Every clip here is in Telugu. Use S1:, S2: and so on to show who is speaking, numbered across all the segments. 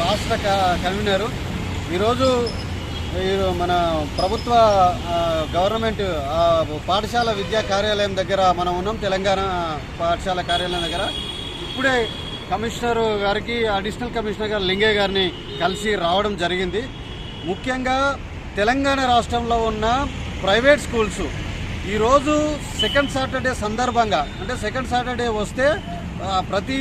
S1: రాష్ట్ర క- కన్వీనరు. ఈరోజు మన ప్రభుత్వ గవర్నమెంట్ పాఠశాల విద్యా కార్యాలయం దగ్గర మనం ఉన్నాం తెలంగాణ పాఠశాల కార్యాలయం దగ్గర. ఇప్పుడే కమిషనర్ గారికి అడిషనల్ కమిషనర్ గారు లింగయ్య గారిని కలిసి రావడం జరిగింది. ముఖ్యంగా తెలంగాణ రాష్ట్రంలో ఉన్న ప్రైవేట్ స్కూల్స్. ఈరోజు సెకండ్ సాటర్డే సందర్భంగా అంటే సెకండ్ సాటర్డే వస్తే ప్రతి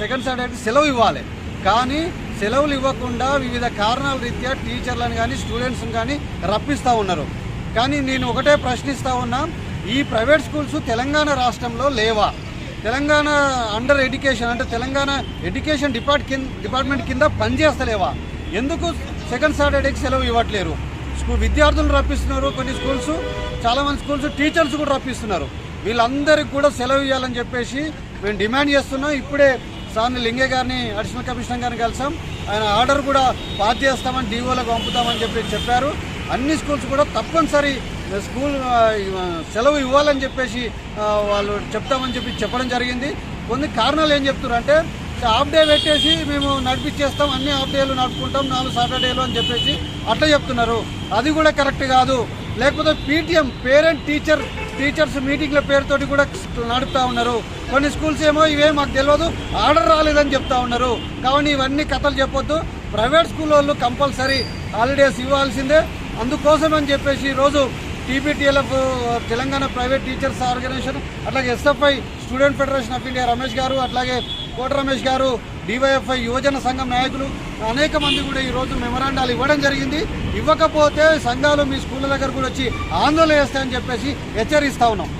S1: సెకండ్ సాటర్డే సెలవు ఇవ్వాలి. కానీ సెలవులు ఇవ్వకుండా వివిధ కారణాల రీత్యా టీచర్లను కానీ స్టూడెంట్స్ని కానీ రప్పిస్తూ ఉన్నారు. కానీ నేను ఒకటే ప్రశ్నిస్తూ ఉన్నా ఈ ప్రైవేట్ స్కూల్స్ తెలంగాణ రాష్ట్రంలో లేవా? తెలంగాణ అండర్ ఎడ్యుకేషన్ అంటే తెలంగాణ ఎడ్యుకేషన్ డిపార్ట్ కింద డిపార్ట్మెంట్ కింద పనిచేస్తలేవా? ఎందుకు సెకండ్ సాటర్డేకి సెలవు ఇవ్వట్లేరు? స్కూల్ విద్యార్థులు రప్పిస్తున్నారు కొన్ని స్కూల్స్ చాలామంది స్కూల్స్ టీచర్స్ కూడా రప్పిస్తున్నారు. వీళ్ళందరికీ కూడా సెలవు ఇవ్వాలని చెప్పేసి మేము డిమాండ్ చేస్తున్నాం. ఇప్పుడే సార్ని లింగే గారిని అడిషనల్ కమిషనర్ గారిని కలిసాం. ఆయన ఆర్డర్ కూడా పాస్ చేస్తామని డీఓలకు పంపుతామని చెప్పి చెప్పారు. అన్ని స్కూల్స్ కూడా తప్పనిసరి స్కూల్ సెలవు ఇవ్వాలని చెప్పేసి వాళ్ళు చెప్తామని చెప్పి చెప్పడం జరిగింది. కొన్ని కారణాలు ఏం చెప్తున్నారు అంటే హాఫ్ డే పెట్టేసి మేము నడిపించేస్తాం అన్ని హాఫ్ డేలు నడుపుకుంటాం నాలుగు సాటర్డేలు అని చెప్పేసి అట్లా చెప్తున్నారు. అది కూడా కరెక్ట్ కాదు. లేకపోతే పీటీఎం పేరెంట్ టీచర్ టీచర్స్ మీటింగ్ల పేరుతోటి కూడా నడుపుతా ఉన్నారు. కొన్ని స్కూల్స్ ఏమో ఇవే మాకు తెలియదు ఆర్డర్ రాలేదని చెప్తా ఉన్నారు. కావని ఇవన్నీ కథలు చెప్పొద్దు. ప్రైవేట్ స్కూల్ వాళ్ళు కంపల్సరీ హాలిడేస్ ఇవ్వాల్సిందే. అందుకోసం అని చెప్పేసి ఈరోజు TPTLF Telangana private teachers organisation అట్లాగే SFI student federation of India Ramesh గారు అట్లాగే కోట రమేష్ గారు డివైఎఫ్ఐ యువజన సంఘం నాయకులు అనేక మంది కూడా ఈరోజు మెమరాండాలు ఇవ్వడం జరిగింది. ఇవ్వకపోతే సంఘాలు మీ స్కూళ్ళ దగ్గర కూడా వచ్చి ఆందోళన చేస్తాయని చెప్పేసి హెచ్చరిస్తా ఉన్నాం.